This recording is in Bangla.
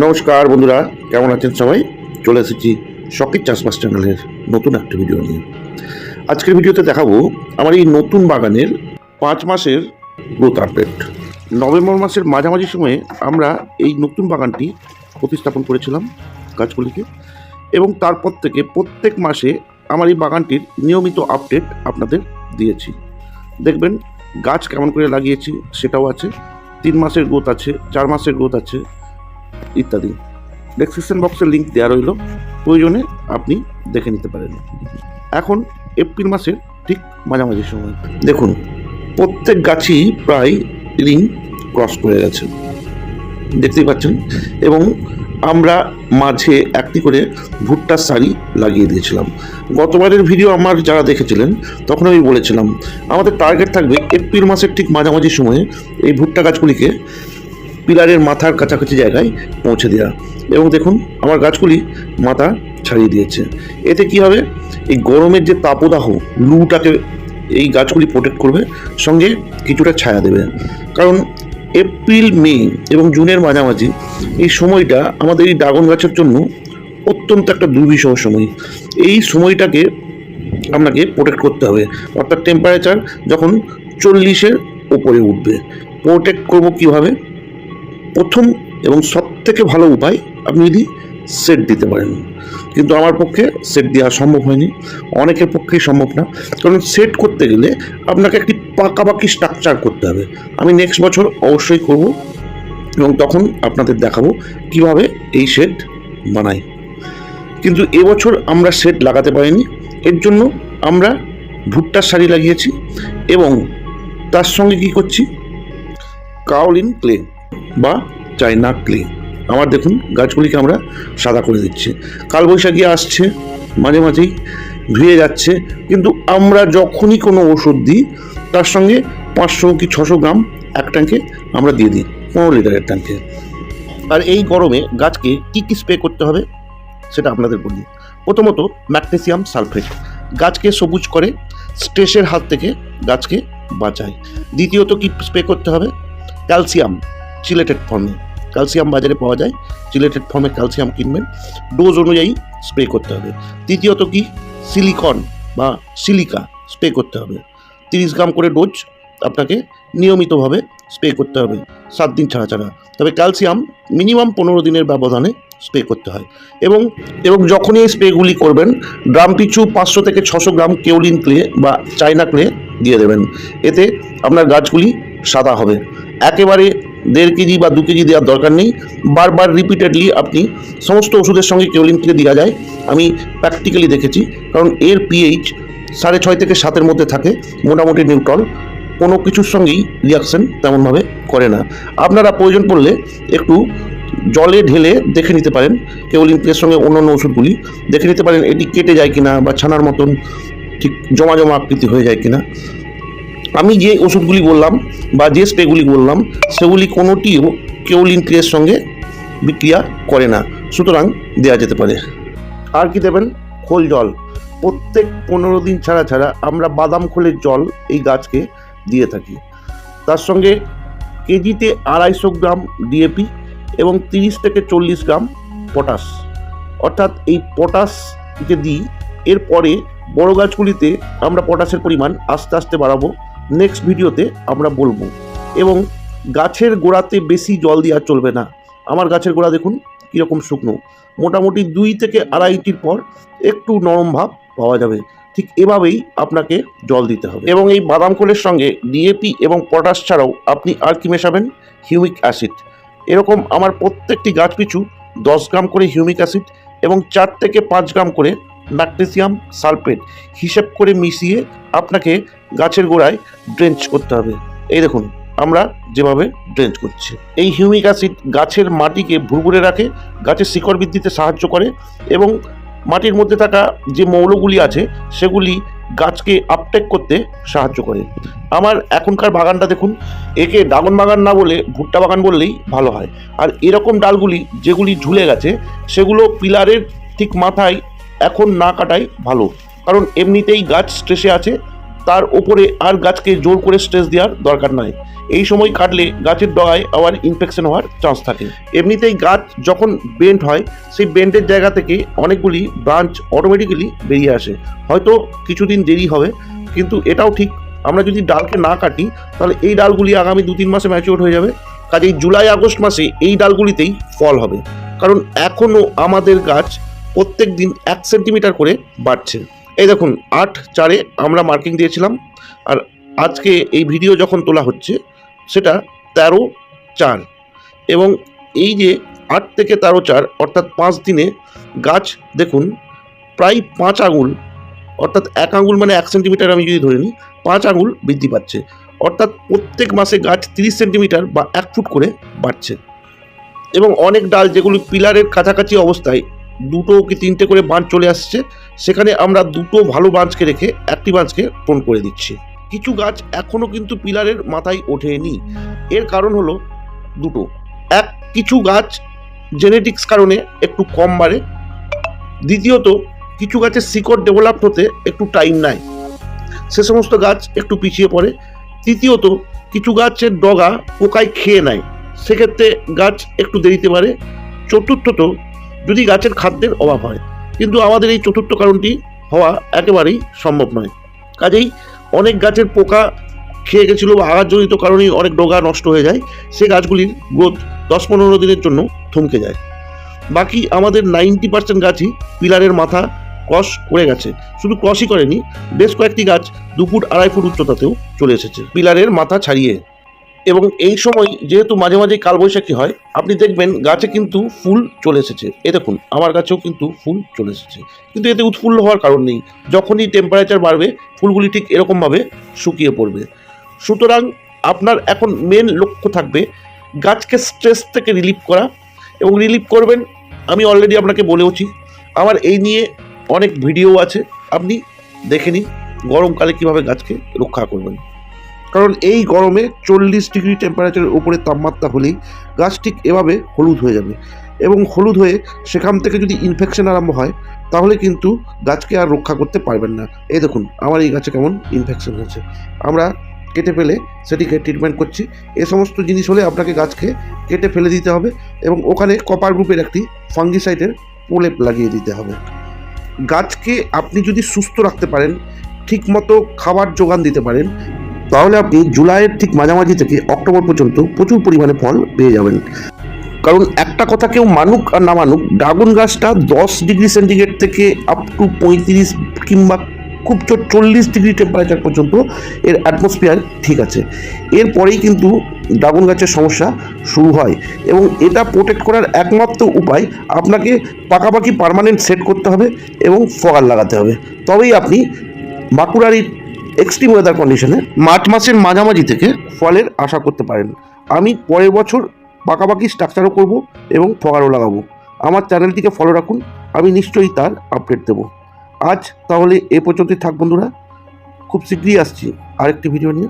নমস্কার বন্ধুরা, কেমন আছেন সবাই? চলে এসেছি শখের চাষবাস চ্যানেলের নতুন একটা ভিডিও নিয়ে। আজকের ভিডিওতে দেখাবো আমার এই নতুন বাগানের পাঁচ মাসের গ্রোথ আপডেট নভেম্বর মাসের মাঝামাঝি সময়ে আমরা এই নতুন বাগানটি প্রতিস্থাপন করেছিলাম গাছগুলিকে এবং তারপর থেকে প্রত্যেক মাসে আমার এই বাগানটির নিয়মিত আপডেট আপনাদের দিয়েছি। দেখবেন গাছ কেমন করে লাগিয়েছি সেটাও আছে। তিন মাসের গ্রোথ আছে, চার মাসের গ্রোথ আছে ইত্যাদি। ডেসক্রিপশন বক্সের লিঙ্ক দেওয়া রইল। প্রয়োজনে আপনি দেখে নিতে পারেন। এখন এপ্রিল মাসের ঠিক মাঝামাঝি সময়। দেখুন, প্রত্যেক গাছই প্রায় রিং ক্রস করে গেছে। দেখতেই পাচ্ছেন? এবং আমরা মাঝে একটি করে ভুট্টার শাড়ি লাগিয়ে দিয়েছিলাম। গতবারের ভিডিও আমার যারা দেখেছিলেন, তখন আমি বলেছিলাম, আমাদের টার্গেট থাকবে এপ্রিল মাসের ঠিক মাঝামাঝি সময়ে এই ভুট্টা গাছগুলিকে পিলারের মাথার কাছাকাছি জায়গায় পৌঁছে দেওয়া এবং দেখুন, আমার গাছগুলি মাথা ছাড়িয়ে দিয়েছে। এতে কি হবে? এই গরমের যে তাপদাহ, লুটাকে এই গাছগুলি প্রোটেক্ট করবে, সঙ্গে কিছুটা ছায়া দেবে। কারণ এপ্রিল, মে এবং জুনের মাঝামাঝি এই সময়টা আমাদের এই ড্রাগন গাছের জন্য অত্যন্ত একটা দুর্বিষহ সময়। এই সময়টাকে আপনাকে প্রোটেক্ট করতে হবে। অর্থাৎ টেম্পারেচার যখন চল্লিশের ওপরে উঠবে। প্রোটেক্ট করব কীভাবে? প্রথম এবং সব থেকে ভালো উপায় আপনি যদি সেট দিতে পারেন। কিন্তু আমার পক্ষে সেট দেওয়া সম্ভব হয়নি। অনেকের পক্ষেই সম্ভব না। কারণ সেট করতে গেলে আপনাকে একটি পাকাপাকি স্ট্রাকচার করতে হবে। আমি নেক্সট বছর অবশ্যই করব এবং তখন আপনাদের দেখাবো কীভাবে এই শেড বানাই। কিন্তু এবছর আমরা সেট লাগাতে পারিনি। এর জন্য আমরা ভুট্টার শাড়ি লাগিয়েছি এবং তার সঙ্গে কি করছি? কাউলিন ক্লে বা চাইনা ক্লে আমার দেখুন, গাছগুলিকে আমরা সাদা করে দিচ্ছি। কালবৈশাখী আসছে, মাঝে মাঝেই ধুয়ে যাচ্ছে, কিন্তু আমরা যখনই কোনো ওষুধ দিই, তার সঙ্গে পাঁচশো কি ছশো গ্রাম এক ট্যাঙ্কে আমরা দিয়ে দিই, পনেরো লিটারের ট্যাঙ্কে আর এই গরমে গাছকে কী কী স্প্রে করতে হবে, সেটা আপনাদের বলি। প্রথমত, ম্যাগনেসিয়াম সালফেট। গাছকে সবুজ করে, স্ট্রেসের হাত থেকে গাছকে বাঁচায়। দ্বিতীয়ত, কি স্প্রে করতে হবে, ক্যালসিয়াম। চিলেটেড ফর্মে ক্যালসিয়াম বাজারে পাওয়া যায় চিলেটেড ফর্মে ক্যালসিয়াম কিনবেন। ডোজ অনুযায়ী স্প্রে করতে হবে। তৃতীয়ত কি? সিলিকন বা সিলিকা স্প্রে করতে হবে। তিরিশ গ্রাম করে ডোজ আপনাকে নিয়মিতভাবে স্প্রে করতে হবে, সাত দিন ছাড়া ছাড়া। তবে ক্যালসিয়াম মিনিমাম পনেরো দিনের ব্যবধানে স্প্রে করতে হয়। এবং এবং যখনই এই স্প্রেগুলি করবেন গ্রাম পিছু পাঁচশো থেকে ছশো গ্রাম কেউলিন ক্লে বা চাইনা ক্লে দিয়ে দেবেন। এতে আপনার গাছগুলি সাদা হবে। একেবারে দেড় কেজি বা দু কেজি দেওয়ার দরকার নেই। বারবার রিপিটেডলি আপনি সমস্ত ওষুধের সঙ্গে কেওলিন ক্লে দেওয়া যায়। আমি প্র্যাকটিক্যালি দেখেছি, কারণ এর পিএইচ সাড়ে ছয় থেকে সাতের মধ্যে থাকে, মোটামুটি নিউট্রল কোনো কিছুর সঙ্গেই রিয়াকশন তেমনভাবে করে না। আপনারা প্রয়োজন পড়লে একটু জলে ঢেলে দেখে নিতে পারেন কেওলিন ক্লের সঙ্গে অন্যান্য ওষুধগুলি। দেখে নিতে পারেন এটি কেটে যায় কিনা বা ছানার মতন ঠিক জমা জমা আকৃতি হয়ে যায় কিনা। আমি যে ওষুধগুলি বললাম বা যে স্প্রেগুলি বললাম, সেগুলি কোনোটিও কেওলিন ক্রিয়ের সঙ্গে বিক্রিয়া করে না। সুতরাং দেওয়া যেতে পারে। আর কি দেবেন? খোল জল। প্রত্যেক পনেরো দিন ছাড়া ছাড়া আমরা বাদাম খোলের জল এই গাছকে দিয়ে থাকি। তার সঙ্গে কেজিতে আড়াইশো গ্রাম ডিএপি এবং তিরিশ থেকে চল্লিশ গ্রাম পটাশ। অর্থাৎ এই পটাশ যে দিই। এরপরে বড় গাছগুলিতে আমরা পটাশের পরিমাণ আস্তে আস্তে বাড়াবো। নেক্সট ভিডিওতে আমরা বলব। এবং গাছের গোড়াতে বেশি জল দেওয়া চলবে না। আমার গাছের গোড়া দেখুন, কীরকম শুকনো। মোটামুটি দুই থেকে আড়াই আড়াইটির পর একটু নরম ভাব পাওয়া যাবে। ঠিক এভাবেই আপনাকে জল দিতে হবে। এবং এই বাদাম কোলের সঙ্গে ডিএপি এবং পটাশ ছাড়াও আপনি আর কি মেশাবেন? Humic acid. এরকম আমার প্রত্যেকটি গাছ পিছু দশ গ্রাম করে হিউমিক অ্যাসিড এবং চার থেকে পাঁচ গ্রাম করে ম্যাগনেসিয়াম সালফেট হিসেব করে মিশিয়ে আপনাকে গাছের গোড়ায় ড্রেঞ্চ করতে হবে। এই দেখুন, আমরা যেভাবে ড্রেঞ্চ করছি। এই হিউমিক অ্যাসিড গাছের মাটিকে ভুরভুরে রাখে, গাছের শিকড় বৃদ্ধিতে সাহায্য করে এবং মাটির মধ্যে থাকা যে মৌলগুলি আছে, সেগুলি গাছকে আপটেক করতে সাহায্য করে। আমার এখনকার বাগানটা দেখুন, একে ড্রাগন বাগান না বলে ভুট্টা বাগান বললেই ভালো হয়। আর এরকম ডালগুলি যেগুলি ঝুলে গেছে, সেগুলো পিলারের ঠিক মাথায় এখন না কাটাই ভালো। কারণ এমনিতেই গাছ স্ট্রেসে আছে, তার ওপরে আর গাছকে জোর করে স্ট্রেস দেওয়ার দরকার নয় এই সময় কাটলে গাছের ডগায় আবার ইনফেকশন হওয়ার চান্স থাকে। এমনিতেই গাছ যখন বেন্ড হয়, সেই বেন্ডের জায়গা থেকে অনেকগুলি ব্রাঞ্চ অটোমেটিক্যালি বেরিয়ে আসে। হয়তো কিছুদিন দেরি হবে, কিন্তু এটাও ঠিক। আমরা যদি ডালকে না কাটি, তাহলে এই ডালগুলি আগামী দু তিন মাসে ম্যাচিওর হয়ে যাবে। কাজেই জুলাই আগস্ট মাসে এই ডালগুলিতেই ফল হবে। কারণ এখনও আমাদের গাছ প্রত্যেক দিন এক সেন্টিমিটার করে বাড়ছে। এই দেখুন, আট চারে আমরা মার্কিং দিয়েছিলাম, আর আজকে এই ভিডিও যখন তোলা হচ্ছে, সেটা তেরো চার। এবং এই যে আট থেকে তেরো চার, অর্থাৎ পাঁচ দিনে গাছ দেখুন, প্রায় পাঁচ আঙুল, অর্থাৎ এক আঙুল মানে এক সেন্টিমিটার আমি যদি ধরে নিই, পাঁচ আঙুল বৃদ্ধি পাচ্ছে। অর্থাৎ প্রত্যেক মাসে গাছ তিরিশ সেন্টিমিটার বা এক ফুট করে বাড়ছে। এবং অনেক ডাল, যেগুলি পিলারের কাছাকাছি অবস্থায় দুটো কি তিনটে করে বাঁধ চলে আসছে, সেখানে আমরা দুটো ভালো বাঁচকে রেখে একটি বাঁচকে ফোন করে দিচ্ছি। কিছু গাছ এখনও কিন্তু পিলারের মাথায় ওঠেনি। এর কারণ হলো দুটো। এক, কিছু গাছ জেনেটিক্স কারণে একটু কম বাড়ে। দ্বিতীয়ত, কিছু গাছের শিকড় ডেভেলপ হতে একটু টাইম নেয়। সে সমস্ত গাছ একটু পিছিয়ে পড়ে। তৃতীয়ত, কিছু গাছের ডগা পোকায় খেয়ে নেয়। সেক্ষেত্রে গাছ একটু দেরিতে পারে চতুর্থত যদি গাছের খাদ্যের অভাব হয়। কিন্তু আমাদের এই চতুর্থ কারণটি হওয়া একেবারেই সম্ভব নয়। কাজেই অনেক গাছের পোকা খেয়ে গেছিল বা আঘাতজনিত কারণেই অনেক ডোগা নষ্ট হয়ে যায়, সে গাছগুলির গ্রোথ দশ পনেরো দিনের জন্য থমকে যায়। বাকি আমাদের নাইনটি পার্সেন্ট গাছই পিলারের মাথা ক্রস করে গেছে। শুধু ক্রসই করেনি, বেশ কয়েকটি গাছ দু ফুট আড়াই ফুট উচ্চতাতেও চলে এসেছে। পিলারের মাথা ছাড়িয়ে এবং এই সময় যেহেতু মাঝে মাঝে কালবৈশাখী হয়, আপনি দেখবেন গাছে কিন্তু ফুল চলে এসেছে। এ দেখুন, আমার গাছেও কিন্তু ফুল চলে এসেছে। কিন্তু এতে উৎফুল্ল হওয়ার কারণ নেই। যখনই টেম্পারেচার বাড়বে, ফুলগুলি ঠিক এরকমভাবে শুকিয়ে পড়বে। সুতরাং আপনার এখন মেন লক্ষ্য থাকবে গাছকে স্ট্রেস থেকে রিলিফ করা এবং রিলিফ করবেন, আমি অলরেডি আপনাকে বলেওছি, আমার এই নিয়ে অনেক ভিডিও আছে। আপনি দেখে নিন গরমকালে কীভাবে গাছকে রক্ষা করবেন। কারণ এই গরমে চল্লিশ ডিগ্রি টেম্পারেচারের উপরে তাপমাত্রা হলেই গাছ ঠিক এভাবে হলুদ হয়ে যাবে। এবং হলুদ হয়ে সেখান থেকে যদি ইনফেকশন আরম্ভ হয়, তাহলে কিন্তু গাছকে আর রক্ষা করতে পারবেন না। এই দেখুন, আমার এই গাছে কেমন ইনফেকশন হয়েছে। আমরা কেটে ফেলে সেটিকে ট্রিটমেন্ট করছি। এ সমস্ত জিনিস হলে আপনাকে গাছকে কেটে ফেলে দিতে হবে এবং ওখানে কপার গ্রুপের একটি ফাঙ্গিসাইডের প্রলেপ লাগিয়ে দিতে হবে। গাছকে আপনি যদি সুস্থ রাখতে পারেন, ঠিকমতো খাবার যোগান দিতে পারেন তাহলে আপনি জুলাইয়ের ঠিক মাঝামাঝি থেকে অক্টোবর পর্যন্ত প্রচুর পরিমাণে ফল পেয়ে যাবেন। কারণ একটা কথা কেউ মানুক আর না মানুক, ড্রাগন গাছটা দশ ডিগ্রি সেন্টিগ্রেড থেকে আপ টু পঁয়ত্রিশ কিংবা খুব জোর চল্লিশ ডিগ্রি টেম্পারেচার পর্যন্ত এর অ্যাটমসফিয়ার ঠিক আছে। এরপরেই কিন্তু ড্রাগন গাছের সমস্যা শুরু হয় এবং এটা প্রোটেক্ট করার একমাত্র উপায় আপনাকে পাকাপাকি পারমানেন্ট সেট করতে হবে এবং ফগার লাগাতে হবে। তবেই আপনি বাঁকুড়ার এই এক্সট্রিম ওয়েদার কন্ডিশনে মার্চ মাসের মাঝামাঝি থেকে ফলের আশা করতে পারেন। আমি পরের বছর পাকাপাকি স্ট্রাকচারও করব এবং ফগারও লাগাবো। আমার চ্যানেলটিকে ফলো রাখুন, আমি নিশ্চয়ই তার আপডেট দেব। আজ তাহলে এ পর্যন্তই থাক বন্ধুরা। খুব শীঘ্রই আসছি আরেকটি ভিডিও নিয়ে।